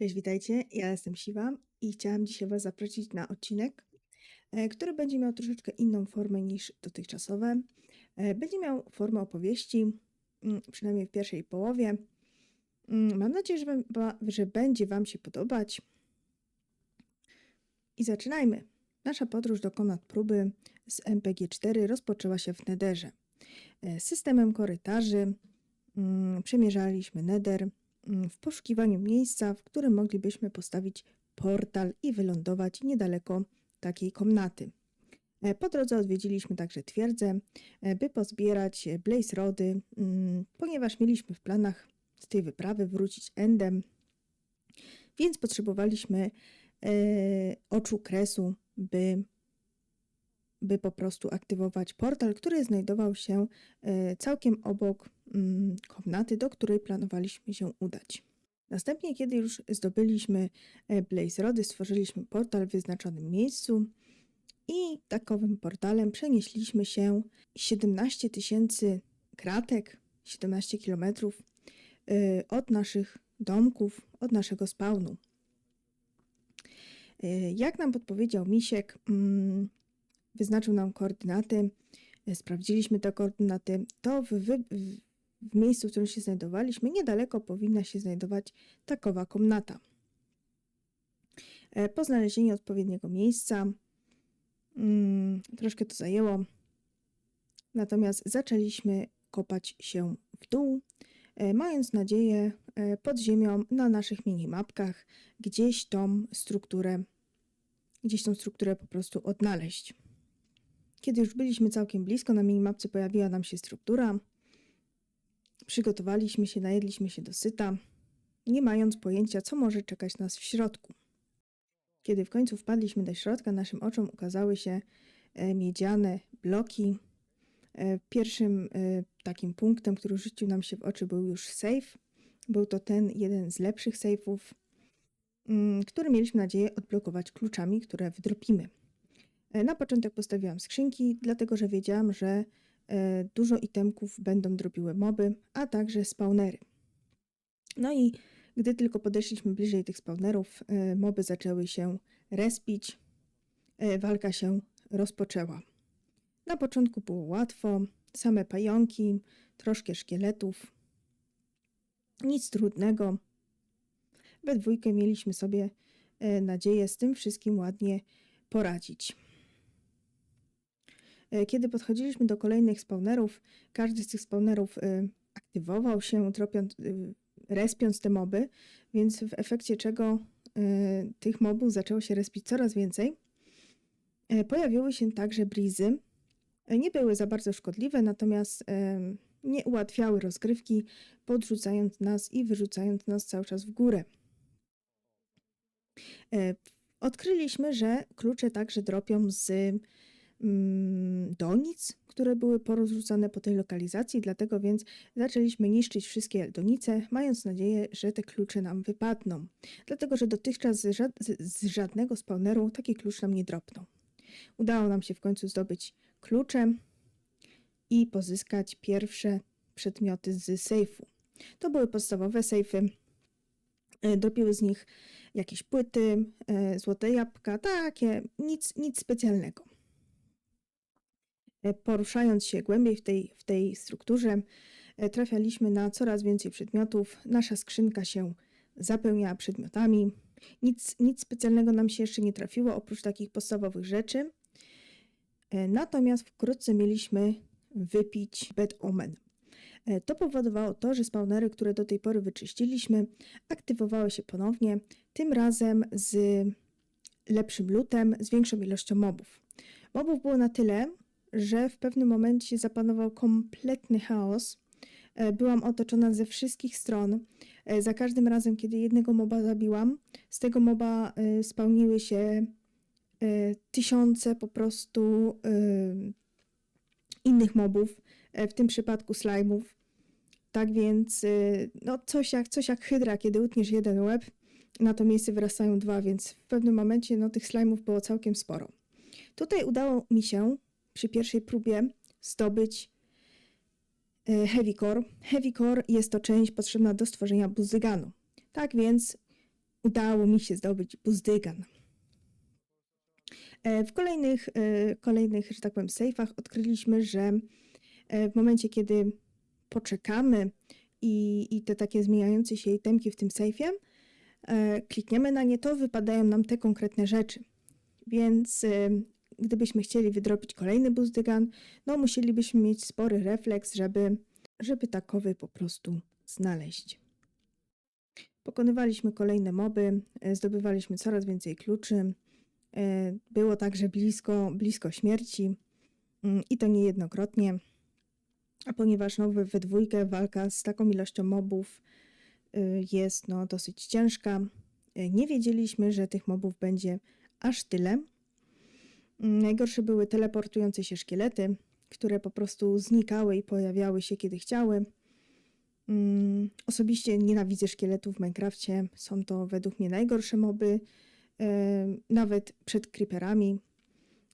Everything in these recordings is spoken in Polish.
Cześć, witajcie. Ja jestem Siwa i chciałam dzisiaj Was zaprosić na odcinek, e, który będzie miał troszeczkę inną formę niż dotychczasowe. E, będzie miał formę opowieści, mm, przynajmniej w pierwszej połowie. Mm, mam nadzieję, że, będzie Wam się podobać. I zaczynajmy. Nasza podróż do komnat próby z MPG-4 rozpoczęła się w Nederze. E, Systemem korytarzy mm, przemierzaliśmy Neder w poszukiwaniu miejsca, w którym moglibyśmy postawić portal i wylądować niedaleko takiej komnaty. E, Po drodze odwiedziliśmy także twierdzę, e, by pozbierać blaze rody, mm, ponieważ mieliśmy w planach z tej wyprawy wrócić endem, więc potrzebowaliśmy e, oczu kresu, by, by po prostu aktywować portal, który znajdował się e, całkiem obok mm, komnaty, do której planowaliśmy się udać. Następnie, kiedy już zdobyliśmy e, Blaze Rody, stworzyliśmy portal w wyznaczonym miejscu i takowym portalem przenieśliśmy się 17 tysięcy kratek, 17 kilometrów y, od naszych domków, od naszego spawnu. Jak nam podpowiedział Misiek, mm, wyznaczył nam koordynaty, y, sprawdziliśmy te koordynaty, to w, w, w miejscu, w którym się znajdowaliśmy, niedaleko powinna się znajdować takowa komnata. E, Po znalezieniu odpowiedniego miejsca, mm, troszkę to zajęło, natomiast zaczęliśmy kopać się w dół, e, mając nadzieję e, pod ziemią na naszych minimapkach gdzieś tą strukturę, gdzieś tą strukturę po prostu odnaleźć. Kiedy już byliśmy całkiem blisko, na minimapce pojawiła nam się struktura. Przygotowaliśmy się, najedliśmy się dosyta, nie mając pojęcia, co może czekać nas w środku. Kiedy w końcu wpadliśmy do środka, naszym oczom ukazały się e, miedziane bloki. E, Pierwszym e, takim punktem, który rzucił nam się w oczy, był już safe. Był to ten jeden z lepszych safeów, mm, który mieliśmy nadzieję odblokować kluczami, które wdropimy. E, Na początek postawiłam skrzynki, dlatego że wiedziałam, że e, dużo itemków będą dropiły moby, a także spawnery. No i gdy tylko podeszliśmy bliżej tych spawnerów, e, moby zaczęły się respić, walka się rozpoczęła. Na początku było łatwo, same pająki, troszkę szkieletów, nic trudnego. We dwójkę mieliśmy sobie nadzieję z tym wszystkim ładnie poradzić. E, Kiedy podchodziliśmy do kolejnych spawnerów, każdy z tych spawnerów e, aktywował się, tropiąc, e, respiąc te moby, więc w efekcie czego tych mobów zaczęło się respić coraz więcej. Pojawiły się także brizy. Nie były za bardzo szkodliwe, natomiast nie ułatwiały rozgrywki, podrzucając nas i wyrzucając nas cały czas w górę. Odkryliśmy, że klucze także dropią z donic, które były porozrzucane po tej lokalizacji, dlatego więc zaczęliśmy niszczyć wszystkie donice, mając nadzieję, że te klucze nam wypadną. Dlatego, że dotychczas z, ża- z żadnego spawneru taki klucz nam nie dropnął. Udało nam się w końcu zdobyć klucze i pozyskać pierwsze przedmioty z sejfu. To były podstawowe sejfy. E, Dropiły z nich jakieś płyty, e, złote jabłka, takie, nic, nic specjalnego. E, Poruszając się głębiej w tej, w tej strukturze, e, trafialiśmy na coraz więcej przedmiotów. Nasza skrzynka się zapełniała przedmiotami. Nic, nic specjalnego nam się jeszcze nie trafiło, oprócz takich podstawowych rzeczy. E, Natomiast wkrótce mieliśmy wypić Bad Omen. To powodowało to, że spawnery, które do tej pory wyczyściliśmy, aktywowały się ponownie, tym razem z lepszym lutem, z większą ilością mobów. Mobów było na tyle, że w pewnym momencie zapanował kompletny chaos. E, Byłam otoczona ze wszystkich stron. E, Za każdym razem, kiedy jednego moba zabiłam, z tego moba e, spełniły się tysiące po prostu innych mobów, w tym przypadku slime'ów. Tak więc, no coś jak, coś jak hydra, kiedy utniesz jeden łeb, na to miejsce wyrastają dwa, więc w pewnym momencie no, tych slime'ów było całkiem sporo. Tutaj udało mi się przy pierwszej próbie zdobyć e, Heavy Core. Heavy Core jest to część potrzebna do stworzenia buzyganu. Tak więc udało mi się zdobyć buzdygan. E, W kolejnych, e, kolejnych, że tak powiem, sejfach odkryliśmy, że w momencie, kiedy poczekamy i, i te takie zmieniające się itemki w tym sejfie, klikniemy na nie, to wypadają nam te konkretne rzeczy. Więc gdybyśmy chcieli wydrobić kolejny buzdygan, no musielibyśmy mieć spory refleks, żeby, żeby takowy po prostu znaleźć. Pokonywaliśmy kolejne moby, e, zdobywaliśmy coraz więcej kluczy. E, Było także blisko, blisko śmierci mm, i to niejednokrotnie, a ponieważ no, we dwójkę walka z taką ilością mobów y, jest no, dosyć ciężka. Nie wiedzieliśmy, że tych mobów będzie aż tyle. Mm, Najgorsze były teleportujące się szkielety, które po prostu znikały i pojawiały się kiedy chciały. Mm, Osobiście nienawidzę szkieletów w Minecrafcie. Są to według mnie najgorsze moby, e, nawet przed creeperami.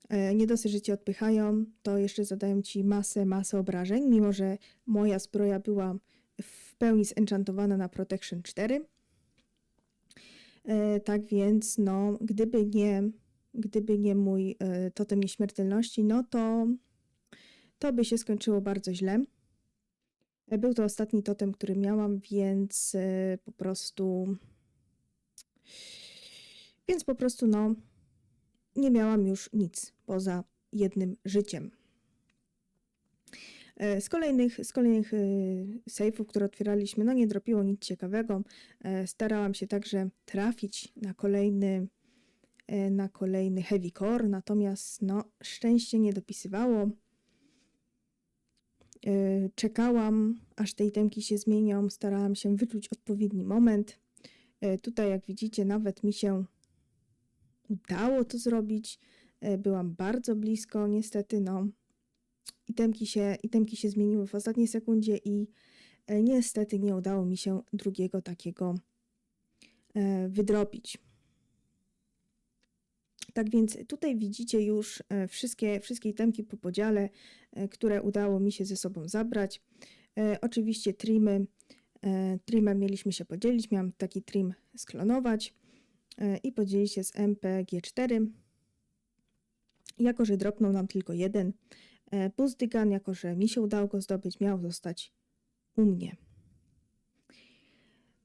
E, Nie dosyć, że cię odpychają, to jeszcze zadają ci masę, masę obrażeń, mimo że moja zbroja była w pełni zenchantowana na Protection 4. E, Tak więc, no, gdyby nie, gdyby nie mój e, totem nieśmiertelności, no to, to by się skończyło bardzo źle. E, Był to ostatni totem, który miałam, więc e, po prostu. Więc po prostu, no, nie miałam już nic poza jednym życiem. Z kolejnych, z kolejnych sejfów, które otwieraliśmy, no nie dropiło nic ciekawego. Starałam się także trafić na kolejny, na kolejny heavy core, natomiast no, szczęście nie dopisywało. E, Czekałam, aż te itemki się zmienią, starałam się wyczuć odpowiedni moment. E, Tutaj, jak widzicie, nawet mi się udało to zrobić. E, Byłam bardzo blisko, niestety, no. Itemki się, itemki się zmieniły w ostatniej sekundzie i e, niestety nie udało mi się drugiego takiego e, wydrobić. Tak więc tutaj widzicie już e, wszystkie, wszystkie itemki po podziale, e, które udało mi się ze sobą zabrać. E, Oczywiście trimy, trimem mieliśmy się podzielić, miałam taki trim sklonować i podzielić się z MPG4. Jako, że dropnął nam tylko jeden, Buzdygan, jako że mi się udało go zdobyć, miał zostać u mnie.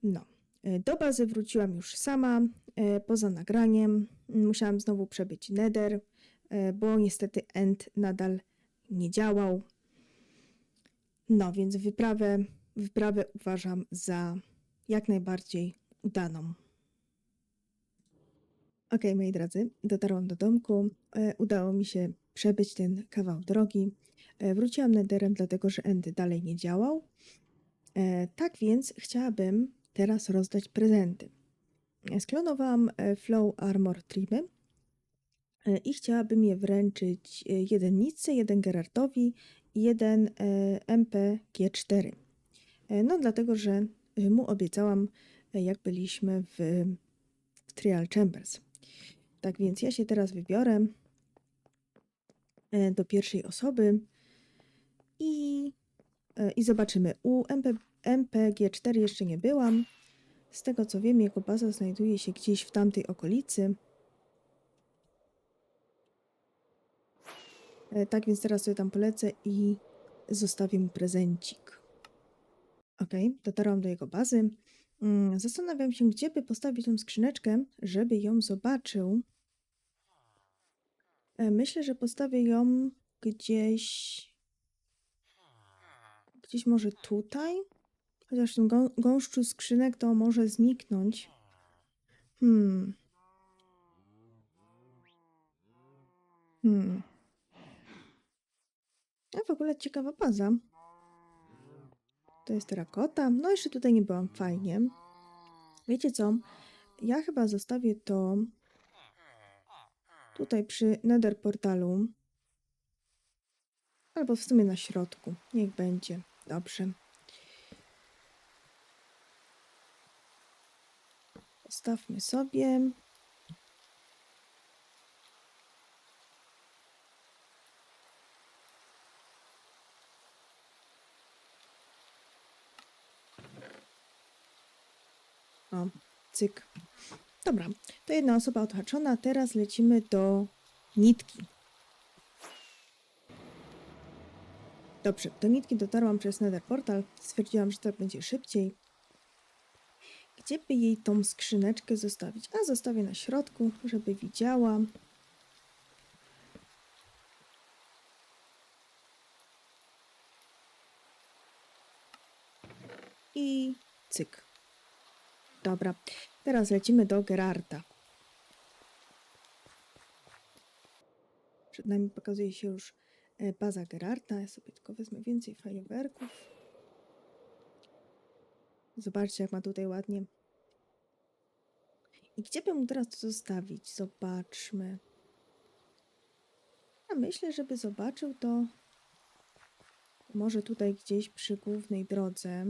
No, do bazy wróciłam już sama, e, poza nagraniem. Musiałam znowu przebyć Nether, e, bo niestety End nadal nie działał. No, więc wyprawę, wyprawę uważam za jak najbardziej udaną. Ok, moi drodzy, dotarłam do domku. E, udało mi się przebyć ten kawał drogi. E, wróciłam Netherem, dlatego że End dalej nie działał. E, tak więc chciałabym teraz rozdać prezenty. Sklonowałam e, Flow Armor Trimy e, i chciałabym je wręczyć e, jeden Nicce, jeden Gerartowi i jeden e, MPG4. E, No dlatego, że mu obiecałam, jak byliśmy w, w Trial Chambers. Tak więc ja się teraz wybiorę do pierwszej osoby i, i zobaczymy. U MP, MPG4 jeszcze nie byłam. Z tego co wiem, jego baza znajduje się gdzieś w tamtej okolicy. E, Tak więc teraz sobie tam polecę i zostawię mu prezencik. Ok, dotarłam do jego bazy. Mm, Zastanawiam się, gdzie by postawić tą skrzyneczkę, żeby ją zobaczył. E, Myślę, że postawię ją gdzieś. Gdzieś może tutaj? Chociaż w tym gą- gąszczu skrzynek to może zniknąć. Hmm. Hmm. A w ogóle ciekawa baza. To jest terakota. No jeszcze tutaj nie byłam fajnie. Wiecie co? Ja chyba zostawię to tutaj przy Nether portalu. Albo w sumie na środku. Niech będzie. Dobrze. Postawmy sobie. O. cyk. Dobra, to jedna osoba odhaczona. Teraz lecimy do nitki. Dobrze, do nitki dotarłam przez Nether Portal. Stwierdziłam, że tak będzie szybciej. Gdzie by jej tą skrzyneczkę zostawić? A zostawię na środku, żeby widziała. I cyk. Dobra, teraz lecimy do Gerarda. Przed nami pokazuje się już e, baza Gerarda. Ja sobie tylko wezmę więcej fajerwerków. Zobaczcie, jak ma tutaj ładnie. I gdzie bym mu teraz to zostawić? Zobaczmy. Ja myślę, żeby zobaczył to może tutaj gdzieś przy głównej drodze.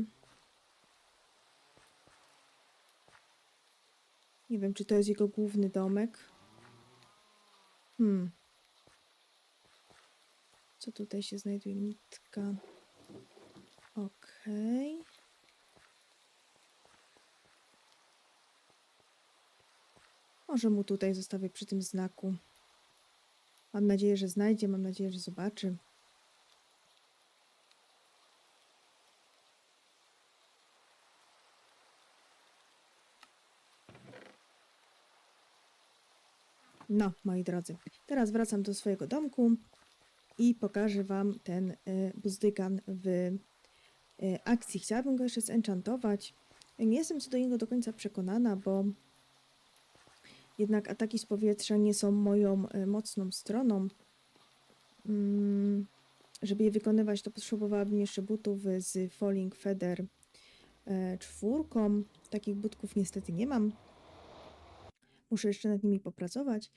Nie wiem, czy to jest jego główny domek. Hmm. Co tutaj się znajduje? Nitka. Okej. Może mu tutaj zostawię przy tym znaku. Mam nadzieję, że znajdzie, mam nadzieję, że zobaczy. No, moi drodzy, teraz wracam do swojego domku i pokażę Wam ten y, w y, akcji. Chciałabym go jeszcze zenchantować. Nie jestem co do niego do końca przekonana, bo jednak ataki z powietrza nie są moją y, mocną stroną. Mm, żeby je wykonywać, to potrzebowałabym jeszcze butów z Falling Feather y, czwórką. Takich butków niestety nie mam. Muszę jeszcze nad nimi popracować.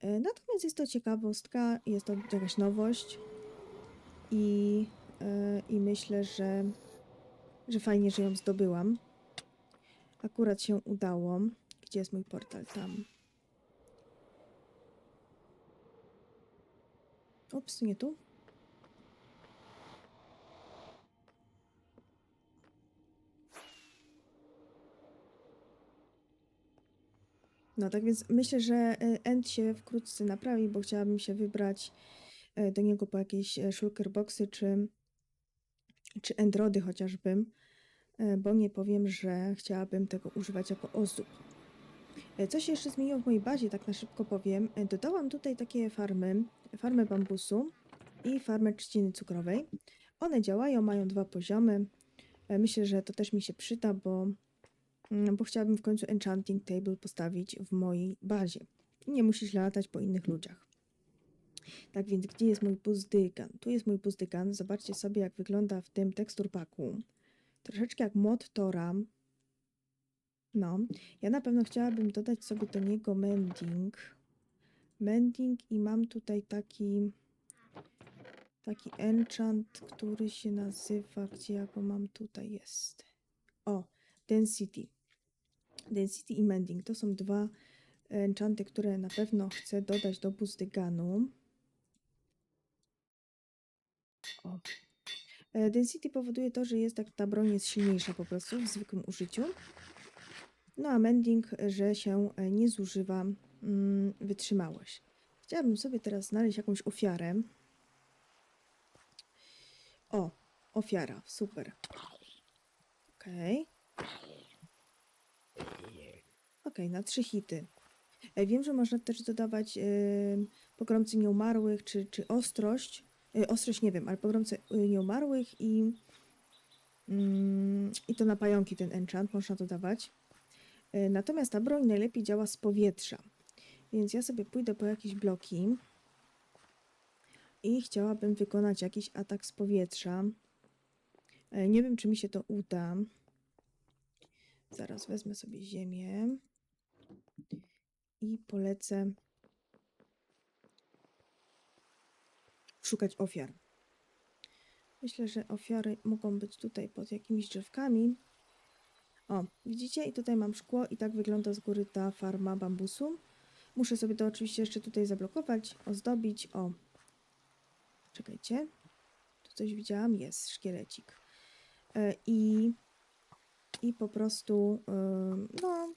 E, Natomiast jest to ciekawostka, jest to jakaś nowość i, e, i myślę, że, że fajnie, że ją zdobyłam. Akurat się udało. Gdzie jest mój portal? Tam. Ups, nie tu. No tak więc myślę, że e, End się wkrótce naprawi, bo chciałabym się wybrać e, do niego po jakieś e, shulker boxy czy, czy Endrody chociażby, bo nie powiem, że chciałabym tego używać jako ozdób. E, Co się jeszcze zmieniło w mojej bazie, tak na szybko powiem. E, Dodałam tutaj takie farmy, farmę bambusu i farmę trzciny cukrowej. One działają, mają dwa poziomy. E, Myślę, że to też mi się przyda, bo Mm, bo chciałabym w końcu enchanting table postawić w mojej bazie. I nie musisz latać po innych ludziach. Tak więc, gdzie jest mój buzdygan? Tu jest mój buzdygan. Zobaczcie sobie, jak wygląda w tym tekstur paku. Troszeczkę jak mod Tora. No, ja na pewno chciałabym dodać sobie do niego mending. Mending i mam tutaj taki taki enchant, który się nazywa, gdzie ja go mam tutaj jest. O, Density. Density i Mending to są dwa enchanty, które na pewno chcę dodać do Buzdyganu. O. E, Density powoduje to, że jest tak, ta broń jest silniejsza po prostu w zwykłym użyciu. No a Mending, że się e, nie zużywa mm, wytrzymałość. Chciałabym sobie teraz znaleźć jakąś ofiarę. O, ofiara, super. Okej. Okej, na trzy hity. E, Wiem, że można też dodawać e, pogromcy nieumarłych, czy, czy ostrość. E, ostrość nie wiem, ale pogromcy nieumarłych i, mm, i to na pająki ten enchant można dodawać. E, natomiast ta broń najlepiej działa z powietrza. Więc ja sobie pójdę po jakieś bloki i chciałabym wykonać jakiś atak z powietrza. E, Nie wiem, czy mi się to uda. Zaraz wezmę sobie ziemię i polecę szukać ofiar. Myślę, że ofiary mogą być tutaj pod jakimiś drzewkami. O, widzicie? I tutaj mam szkło i tak wygląda z góry ta farma bambusu. Muszę sobie to oczywiście jeszcze tutaj zablokować, ozdobić. O, czekajcie. Tu coś widziałam? Jest, szkielecik. E, I, i po prostu, no,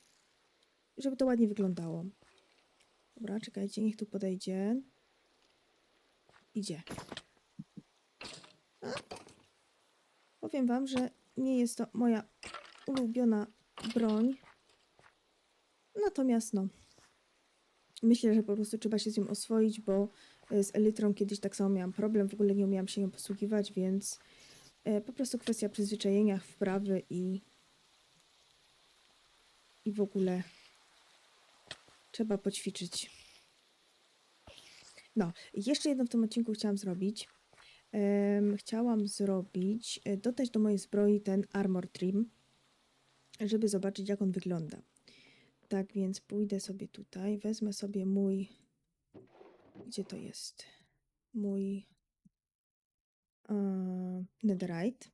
żeby to ładnie wyglądało. Dobra, czekajcie, niech tu podejdzie. Idzie. A. Powiem wam, że nie jest to moja ulubiona broń. Natomiast no, myślę, że po prostu trzeba się z nią oswoić, bo e, z elytrą kiedyś tak samo miałam problem, w ogóle nie umiałam się nią posługiwać, więc e, po prostu kwestia przyzwyczajenia, wprawy i i w ogóle trzeba poćwiczyć. No, jeszcze jedno w tym odcinku chciałam zrobić. Chciałam zrobić, e, dodać do mojej zbroi ten armor trim, żeby zobaczyć jak on wygląda. Tak więc pójdę sobie tutaj, wezmę sobie mój, gdzie to jest? Mój e, netherite.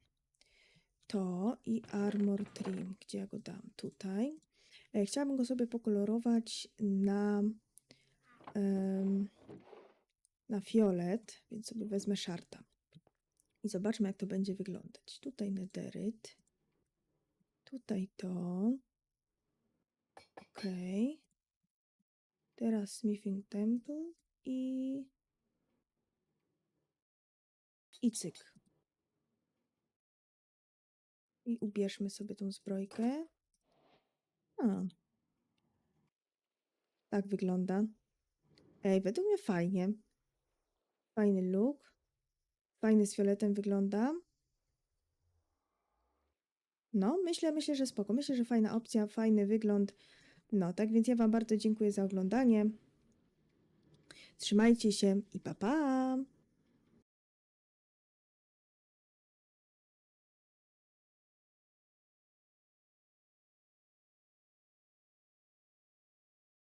To i armor trim, gdzie ja go dam? Tutaj. E, Chciałabym go sobie pokolorować na, na fiolet, więc sobie wezmę szarta. I zobaczmy, jak to będzie wyglądać. Tutaj nederyt. Tutaj to. Ok. Teraz Smithing Temple i. I cyk. I ubierzmy sobie tą zbrojkę. A. Tak wygląda. Ej, według mnie fajnie. Fajny look. Fajny z fioletem wygląda. No, myślę, myślę, że spoko. Myślę, że fajna opcja, fajny wygląd. No, tak więc ja Wam bardzo dziękuję za oglądanie. Trzymajcie się i pa pa!